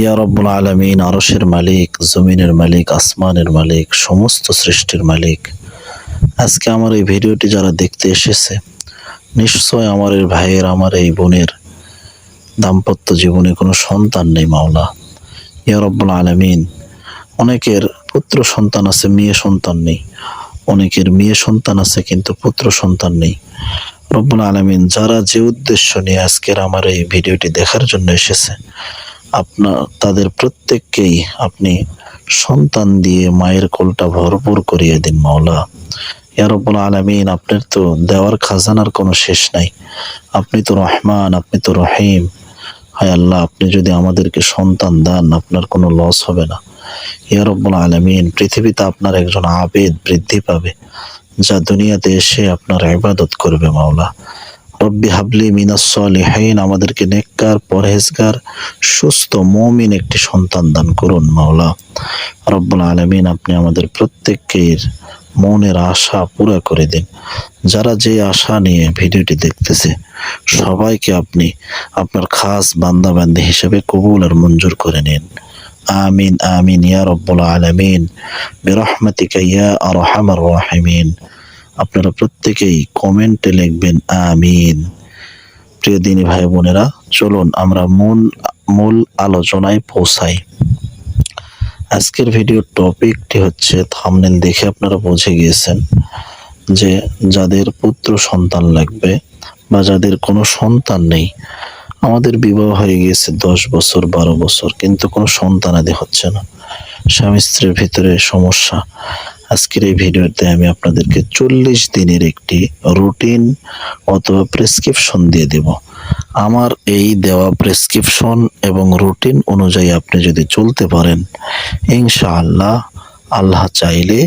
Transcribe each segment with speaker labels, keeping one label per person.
Speaker 1: ইয়া রব্বুল আলমিন, আরশের মালিক, জমিনের মালিক, আসমানের মালিক, সমস্ত সৃষ্টির মালিক। আজকে আমার এই ভিডিওটি যারা দেখতে এসেছে, নিশ্চয় আমার এই ভাইয়ের, আমার এই বোনের দাম্পত্য জীবনে কোনো সন্তান নেই মাওলা। ইয়া রব্বুল আলমিন, অনেকের পুত্র সন্তান আছে, মেয়ে সন্তান নেই। অনেকের মেয়ে সন্তান আছে, কিন্তু পুত্র সন্তান নেই। রব্বুল আলমিন, যারা যে উদ্দেশ্য নিয়ে আজকের আমার এই ভিডিওটি দেখার জন্য এসেছে আপনার তাদের প্রত্যেককেই আপনি সন্তান দিয়ে মায়ের কোলটা ভরপুর করিয়ে দিন, মাওলা। ইয়া রব্বুল আলমিন, আপনার তো দেওয়ার খাজানার কোনো শেষ নাই। আপনি তো রহমান, আপনি তো রহিম। হায় আল্লাহ, আপনি যদি আমাদেরকে সন্তান দেন, আপনার কোনো লস হবে না। ইয়া রব্বুল আলমিন, পৃথিবীতে আপনার একজন আবেদ বৃদ্ধি পাবে, যা দুনিয়াতে এসে আপনার ইবাদত করবে, মাওলা। রব্বি হাবলি মিনাস সলিহিন, আমাদেরকে নেককার, পরহেজগার, সুস্থ মমিন একটি সন্তান দান করুন মাওলা। রব্বুল আলমিন, আপনি আমাদের প্রত্যেকের মনের আশা পুরা করে দিন। যারা যে আশা নিয়ে ভিডিওটি দেখতেছে, সবাইকে আপনি আপনার খাস বান্দাবান্দি হিসেবে কবুল আর মঞ্জুর করে নিন। আমিন আমিন, ইয়া রব্বুল আলমিন। বিরহমাতিকা ইয়া আরহামার রাহিমিন। আপনারা প্রত্যেকেই কমেন্টে লিখবেন, আমিন। প্রিয় দিনী ভাই বোনেরা, চলুন আমরা মূল মূল আলোচনায় পৌঁছাই। আজকের ভিডিওর টপিকটি হচ্ছে থামনেল দেখে আপনারা বুঝে গিয়েছেন যে যাদের পুত্র সন্তান লাগবে বা যাদের কোনো সন্তান নেই, আমাদের বিবাহ হয়ে গিয়েছে দশ বছর, বারো বছর, কিন্তু কোনো সন্তানাদি হচ্ছে না। স্বামী স্ত্রীর ভিতরে সমস্যা। আজকের এই ভিডিওতে আমি আপনাদেরকে চল্লিশ দিনের একটি রুটিন অথবা প্রেসক্রিপশন দিয়ে দেব। আমার এই দেওয়া প্রেসক্রিপশন এবং রুটিন অনুযায়ী আপনি যদি চলতে পারেন, ইনশাআল্লাহ আল্লাহ চাইলে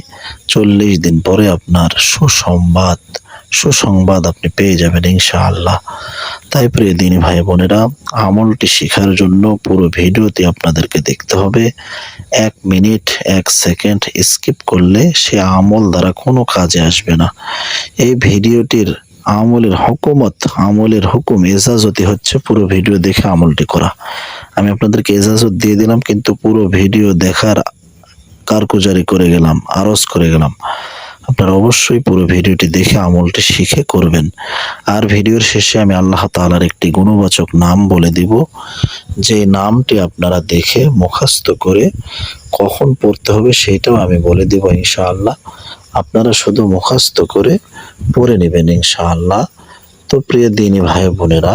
Speaker 1: চল্লিশ দিন পরে আপনার সুসংবাদ সুসংবাদ আপনি পেয়ে যাবেন ইনশাআল্লাহ। তাই প্রিয় দিনী ভাই বোনেরা, আমলটি শেখার জন্য পুরো ভিডিওটি আপনাদেরকে দেখতে হবে। এক মিনিট, এক সেকেন্ড স্কিপ করলে সে আমল দ্বারা কোনো কাজে আসবে না। এই ভিডিওটির আমলের হুকুমত, আমলের হুকুম এজাজতি হচ্ছে পুরো ভিডিও দেখে আমলটি করা। আমি আপনাদেরকে এজাজত দিয়ে দিলাম, কিন্তু পুরো ভিডিও দেখার কারকুজারি করে গেলাম, আরজ করে গেলাম। আপনারা অবশ্যই পুরো ভিডিওটি দেখে আমলটি শিখে করবেন। আর ভিডিওর শেষে আমি আল্লাহ তালার একটি গুণবাচক নাম বলে দিব। যে নামটি আপনারা দেখে মুখস্থ করে কখন পড়তে হবে সেটাও আমি বলে দিব ইনশাআল্লাহ। আপনারা শুধু মুখস্থ করে পড়ে নেবেন ইনশাআল্লাহ। তো প্রিয় দিনী ভাই বোনেরা,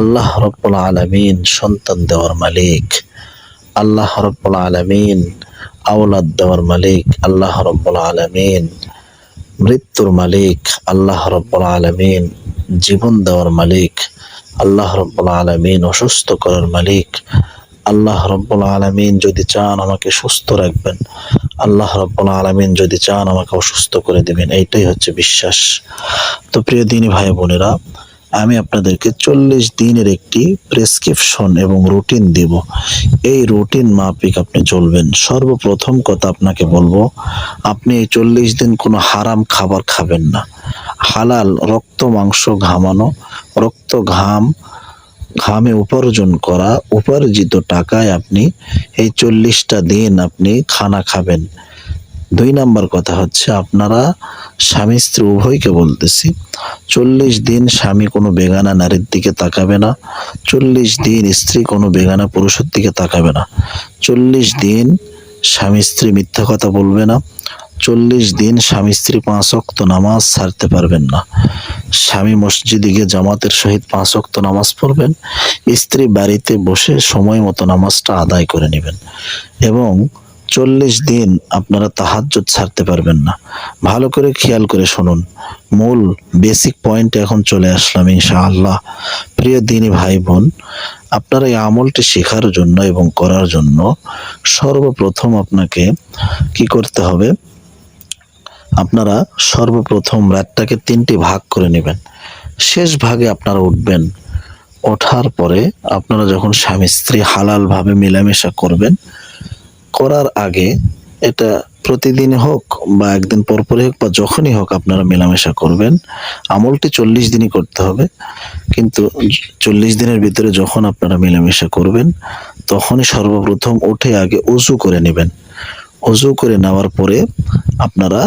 Speaker 1: আল্লাহ রব্বুল আলামিন সন্তান দেওয়ার মালিক। আল্লাহ রব্বুল আলামিন, আওলাদ দেওয়ার মালিক আল্লাহ রব্বুল আলামিন, মৃত্যুর মালিক আল্লাহ রব্বুল আলামিন, জীবন দেওয়ার মালিক আল্লাহ রব্বুল আলামিন, অসুস্থ করার মালিক আল্লাহ রব্বুল আলামিন যদি চান আমাকে সুস্থ রাখবেন। আল্লাহ রব্বুল আলামিন যদি চান আমাকে অসুস্থ করে দেবেন। এইটাই হচ্ছে বিশ্বাস। তো প্রিয় দিনী ভাই বোনেরা আমি আপনাদেরকে চল্লিশ দিনের একটি প্রেসক্রিপশন এবং রুটিন দেব। এই রুটিন মাফিক আপনি চলবেন। সর্বপ্রথম কথা আপনাকে বলব, আপনি এই চল্লিশ দিন কোনো হারাম খাবার খাবেন না। হালাল রক্ত, মাংস ঘামানো, রক্ত ঘাম, ঘামে উপার্জন করা, উপার্জিত টাকায় আপনি এই চল্লিশটা দিন আপনি খানা খাবেন। দুই নাম্বার কথা হচ্ছে, আপনারা স্বামী স্ত্রী উভয়কে বলতেছি, চল্লিশ দিন স্বামী কোনো বেগানা নারীর দিকে তাকাবে না, চল্লিশ দিন স্ত্রী কোনো বেগানা পুরুষের দিকে তাকাবে না, চল্লিশ দিন স্বামী স্ত্রী মিথ্যা কথা বলবে না, চল্লিশ দিন স্বামী স্ত্রী পাঁচ অক্ত নামাজ ছাড়তে পারবেন না, স্বামী মসজিদে গিয়ে জামাতের সহিত পাঁচ অক্ত নামাজ পড়বেন, স্ত্রী বাড়িতে বসে সময় মতো নামাজটা আদায় করে নেবেন এবং চল্লিশ দিন আপনারা তাহাজ্জুদ ছাড়তে পারবেন না। ভালো করে খেয়াল করে শুনুন। মূল বেসিক পয়েন্টে এখন চলে আসলাম ইনশাআল্লাহ। প্রিয় দিনী ভাই বোন আপনারা এই আমলটি শেখার জন্য এবং করার জন্য সর্বপ্রথম আপনাকে কি করতে হবে? আপনারা সর্বপ্রথম রাতটাকে তিনটি ভাগ করে নেবেন। শেষ ভাগে আপনারা উঠবেন। ওঠার পরে আপনারা যখন স্বামী স্ত্রী হালালভাবে মেলামেশা করবেন করার আগে এটা প্রতিদিন হোক বা একদিন পর পরই হোক বা যখনই হোক আপনারা মেলামেশা করবেন। আমলটি চল্লিশ দিনই করতে হবে। কিন্তু চল্লিশ দিনের ভিতরে যখন আপনারা মেলামেশা করবেন, তখনই সর্বপ্রথম উঠে আগে উজু করে নেবেন। উজু করে নেওয়ার পরে আপনারা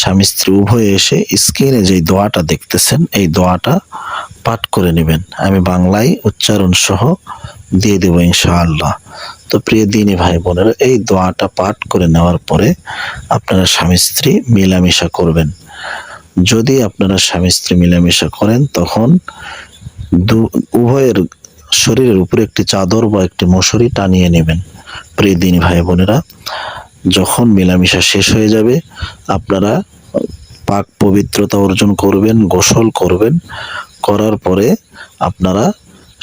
Speaker 1: স্বামী স্ত্রী উভয়ে এসে স্ক্রিনে যে দোয়াটা দেখতেছেন, এই দোয়াটা পাঠ করে নেবেন। আমি বাংলায় উচ্চারণ সহ দিয়ে দেবো ইনশাআল্লাহ। তো প্রিয় দিনী ভাই বোনেরা, এই দোয়াটা পাঠ করে নেওয়ার পরে আপনারা স্বামী স্ত্রী মেলামেশা করবেন। যদি আপনারা স্বামী স্ত্রী মেলামেশা করেন, তখন উভয়ের শরীরের উপরে একটি চাদর বা একটি মশারি টানিয়ে নেবেন। প্রিয় দিনী ভাই বোনেরা, যখন মেলামেশা শেষ হয়ে যাবে, আপনারা পাক পবিত্রতা অর্জন করবেন, গোসল করবেন, করার পরে আপনারা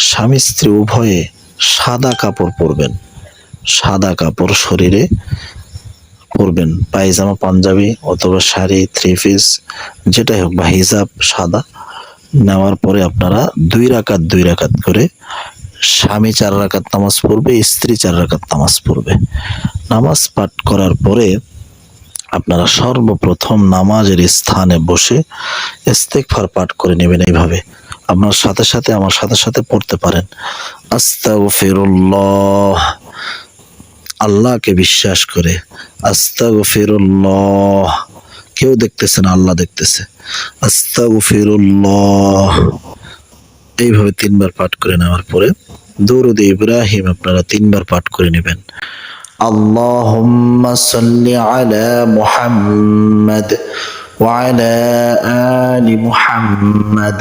Speaker 1: স্বামী স্ত্রী উভয়ে সাদা কাপড় পরবেন। সাদা কাপড় শরীরে পরবেন। পায়জামা, পাঞ্জাবি অথবা শাড়ি থ্রি পিস যেটাই হোক বা হিজাব, সাদা। নেওয়ার পরে আপনারা দুই রাকাত দুই রাকাত করে স্বামী চার রাকাত নামাজ পড়বে, স্ত্রী চার রাকাত নামাজ পড়বে। নামাজ পাঠ করার পরে আপনারা সর্বপ্রথম নামাজের স্থানে বসে ইস্তেগফার পাঠ করে নেবেন এইভাবে। আপনার সাথে সাথে আমার সাথে সাথে পড়তে পারেন আস্তাগফিরুল্লাহ আল্লাহকে বিশ্বাস করে আস্তাগফিরুল্লাহ কেউ দেখতেছে না আল্লাহ দেখতেছে আস্তাগফিরুল্লাহ এইভাবে তিনবার পাঠ করে নেওয়ার পরে দৌরদ ইব্রাহিম আপনারা তিনবার পাঠ করে নেবেন اللهم صل على محمد وعلى آل محمد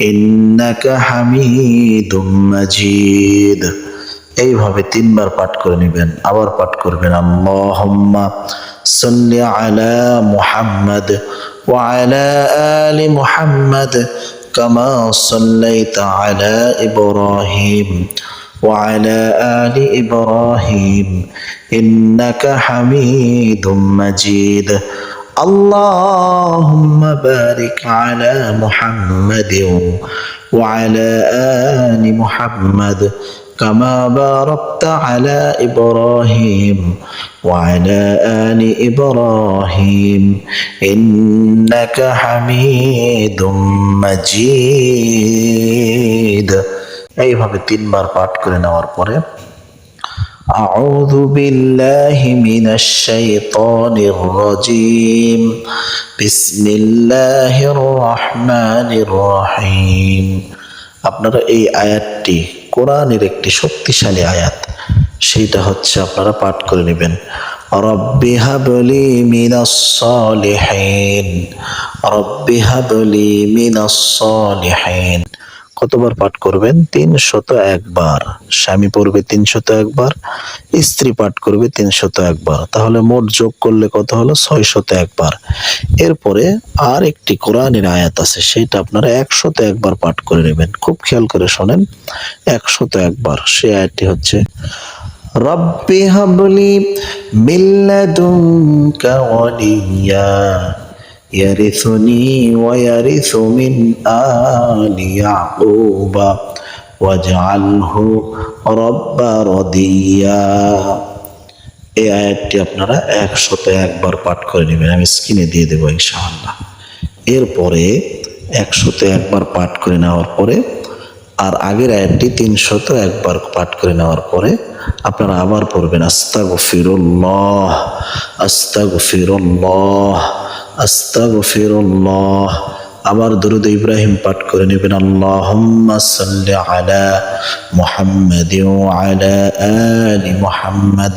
Speaker 1: ইন্নাকা এইভাবে তিনবার পাঠ করে নেবেন, আবার পাঠ করবেন। আল্লাহুম্মা আলা মুহাম্মদ আলি মুহাম্মদ কামা ইব্রাহিম আলি ইব্রাহিম। ইন্নাকা হামিদুম মাজিদ। اللهم بارك على محمد وعلى آل محمد كما باركت على إبراهيم وعلى آل إبراهيم إنك حميد مجيد এইভাবে তিনবার পাঠ করে নেওয়ার পরে أعوذ بالله من الشيطان الرجيم بسم الله الرحمن الرحيم আপনারা এই আয়াতটি কোরআনের একটি শক্তিশালী আয়াত সেইটা হচ্ছে আপনারা পাঠ করে নেবেন রব্বি হাবলি মিনাস সালিহিন রব্বি হাবলি মিনাস সালিহিন কতবার পাঠ করবেন? তিনশত একবার স্বামী পড়বে তিনশত একবার স্ত্রী পাঠ করবে তিনশত একবার তাহলে মোট যোগ করলে কত হলো? ছয়শত একবার এরপরে আর একটি কোরআনের আয়াত আছে, সেটা আপনারা একশত একবার পাঠ করে নেবেন। খুব খেয়াল করে শোনেন, একশত একবার সে আয়াতটি হচ্ছে, রব্বি হাবলি মিল্লাদুনকা ওয়ালিয়া। يرثني ويرث من آل يعقوب واجعله رب رضيا এই আয়াতটি আপনারা একশত একবার পাঠ করে নেবেন আমি স্ক্রিনে দিয়ে দেবো ইনশাআল্লাহ এরপরে একশত একবার পাঠ করে নেওয়ার পরে আর আগের আয়াতটি তিনশত একবার পাঠ করে নেওয়ার পরে আপনারা আবার পড়বেন আস্তাগফিরুল্লাহ আস্তাগফিরুল্লাহ আস্তাগফিরুল্লাহ আবার দরুদ ইব্রাহিম পাঠ করে নেবেন, আল্লাহুম্মা সাল্লি আলা মুহাম্মাদ ওয়া আলা আলি মুহাম্মাদ।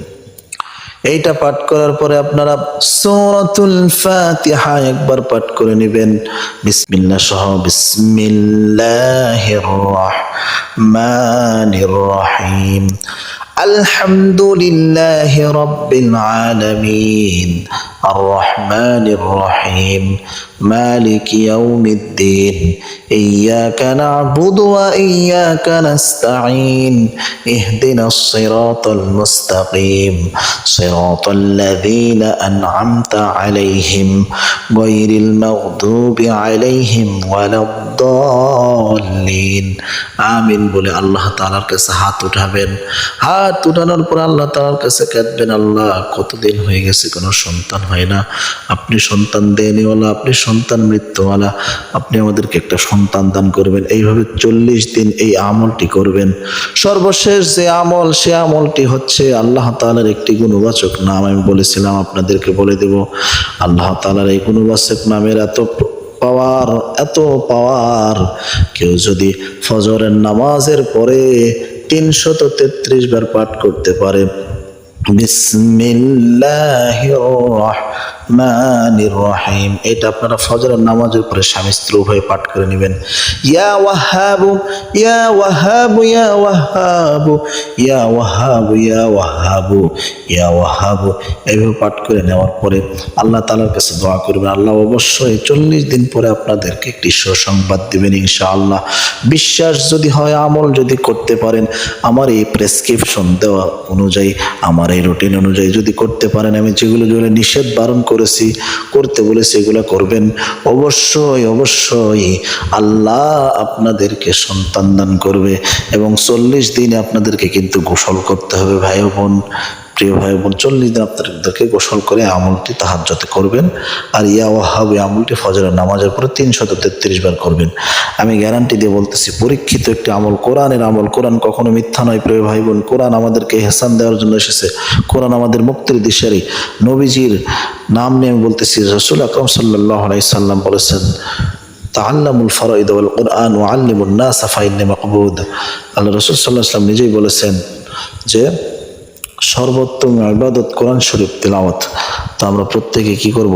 Speaker 1: এইটা পাঠ করার পরে আপনারা সুরাতুল ফাতিহা একবার পাঠ করে নেবেন। বিসমিল্লাহ সহ বিসমিল্লাহির রহমানির রহিম। আলহামদুলিল্লাহি রাব্বিল আলামিন। الرحمن الرحيم مالك يوم الدين إياك نعبد وإياك نستعين اهدنا الصراط المستقيم صراط الذين أنعمت عليهم غير المغضوب عليهم ولا الضالين আমিন বলে আল্লাহ তাআলার কাছে হাত উঠাবেন হাত উঠানোর পর আল্লাহ তাআলার কাছে কাঁদবেন আল্লাহ কতদিন হয়ে গেছে কোনো সন্তান হয় না। আপনি সন্তান দেনওয়ালা, আপনি সন্তান মৃত্যুওয়ালা, আপনি আমাদেরকে একটা সন্তান দান করবেন। এইভাবে চল্লিশ দিন এই আমলটি করবেন। সর্বশেষ যে আমল, সে আমলটি হচ্ছে আল্লাহ তালার একটি গুণবাচক নাম। আমি বলেছিলাম, আপনাদেরকে বলে দেব, আল্লাহ তালার এই গুণবাচক নামের এত পাওয়ার এত পাওয়ার, কেউ যদি ফজরের নামাজের পরে তিনশত তেত্রিশ বার পাঠ করতে পারে বিসমিল্লাহির রহমানির রহিম। এটা আপনারা ফজরের নামাজের পরে স্বামী স্ত্রী উভয়ে পাঠ করে নেবেন। ইয়া ওয়াহাবু ইয়া ওয়াহাবু ইয়া ওয়াহাবু ইয়া ওয়াহাবু ইয়া ওয়াহাবু ইয়া ওয়াহাবু। এইভাবে পাঠ করে নেওয়ার পরে আল্লাহ তাআলার কাছে দোয়া করবেন। আল্লাহ অবশ্যই চল্লিশ দিন পরে আপনাদেরকে একটি সুসংবাদ দিবেন ইনশাআল্লাহ। বিশ্বাস যদি হয়, আমল যদি করতে পারেন, আমার এই প্রেসক্রিপশন দেওয়া অনুযায়ী, আমার এই রুটিন অনুযায়ী যদি করতে পারেন, আমি যেগুলো যেগুলো নিষেধ বারণ করেছি, করতে বলেছি এগুলা করবেন। অবশ্যই অবশ্যই আল্লাহ আপনাদেরকে সন্তান দান করবে এবং চল্লিশ দিনে আপনাদেরকে কিন্তু গোসল করতে হবে ভাই বোন। প্রিয় ভাই বোন, চল্লিশ দিন আপনার আপনাদেরকে গোসল করে আমলটি তাহাজ্জতে করবেন। আর ইয়া ওয়াহাব আমলটি ফজরের নামাজের পরে তিনশত তেত্রিশ বার করবেন। আমি গ্যারান্টি দিয়ে বলতেছি, পরীক্ষিত একটি আমল, কোরআনের আমল। কোরআন কখনো মিথ্যা নয়, প্রিয় ভাই বোন। কোরআন আমাদেরকে হেসান দেওয়ার জন্য এসেছে। কোরআন আমাদের মুক্তির দিশারি। নবীজির নাম নিয়ে আমি বলতেছি, রসুল আকরম সাল্লাহ সাল্লাম বলেছেন তাল্লামুল ফরাইদ ওয়াল কোরআন ও আল্লিমুল নাস, ফাইন্নে মাকবুদ। আল্লাহ রসুল সাল্লাহ আসলাম নিজেই বলেছেন যে সর্বোত্তম ইবাদত কোরআন শরীফ তেলাওয়াত। তো আমরা প্রত্যেকে কি করব?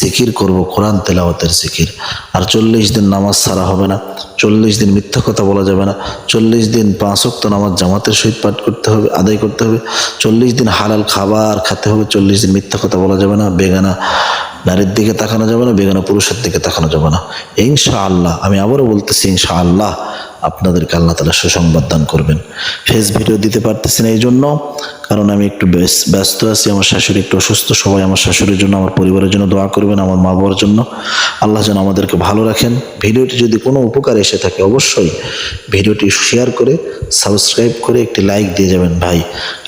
Speaker 1: জিকির করব, কোরআন তেলাওয়াতের জিকির। আর চল্লিশ দিন নামাজ ছাড়া হবে না, চল্লিশ দিন মিথ্যা কথা বলা যাবে না, চল্লিশ দিন পাঁচ ওয়াক্ত নামাজ জামাতের সহিত পাঠ করতে হবে, আদায় করতে হবে, চল্লিশ দিন হালাল খাবার খেতে হবে, চল্লিশ দিন মিথ্যা কথা বলা যাবে না, বেগানা নারীর দিকে তাকানো যাবে না, বেগানা পুরুষের দিকে তাকানো যাবে না। ইনশা আল্লাহ আমি আবারও বলতেছি ইনশা আল্লাহ আপনাদেরকে আল্লাহ তালা সুসংবাদ দান করবেন। ফেস ভিডিও দিতে পারতেছি না এই জন্য, কারণ আমি একটু ব্যস্ত আছি, আমার শাশুড়ি একটু অসুস্থ, সবাই আমার শাশুড়ির জন্য, আমার পরিবারের জন্য দোয়া করবেন, আমার মা বাবার জন্য। আল্লাহ যেন আমাদেরকে ভালো রাখেন। ভিডিওটি যদি কোনো উপকার এসে থাকে, অবশ্যই ভিডিওটি শেয়ার করে সাবস্ক্রাইব করে একটি লাইক দিয়ে যাবেন ভাই।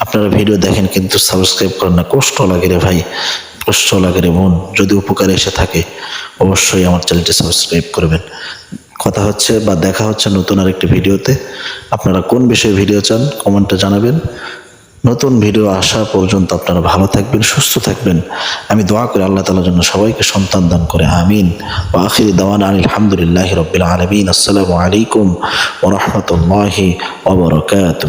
Speaker 1: আপনারা ভিডিও দেখেন কিন্তু সাবস্ক্রাইব করেন না। কষ্ট লাগে রে ভাই, কষ্ট লাগে রে বোন। যদি উপকার এসে থাকে, অবশ্যই আমার চ্যানেলটি সাবস্ক্রাইব করবেন। কথা হচ্ছে বা দেখা হচ্ছে নতুন আরেকটি ভিডিওতে। আপনারা কোন বিষয়ে ভিডিও চান, কমেন্টে জানাবেন। নতুন ভিডিও আসা পর্যন্ত আপনারা ভালো থাকবেন, সুস্থ থাকবেন। আমি দোয়া করি আল্লাহ তালার জন্য সবাইকে সন্তান দান করে, আমিন। ও আখির দাওয়ান আলহামদুলিল্লাহ রবিল আলমিন। আসসালামু আলাইকুম ও রহমতুল্লাহি ওবরকাত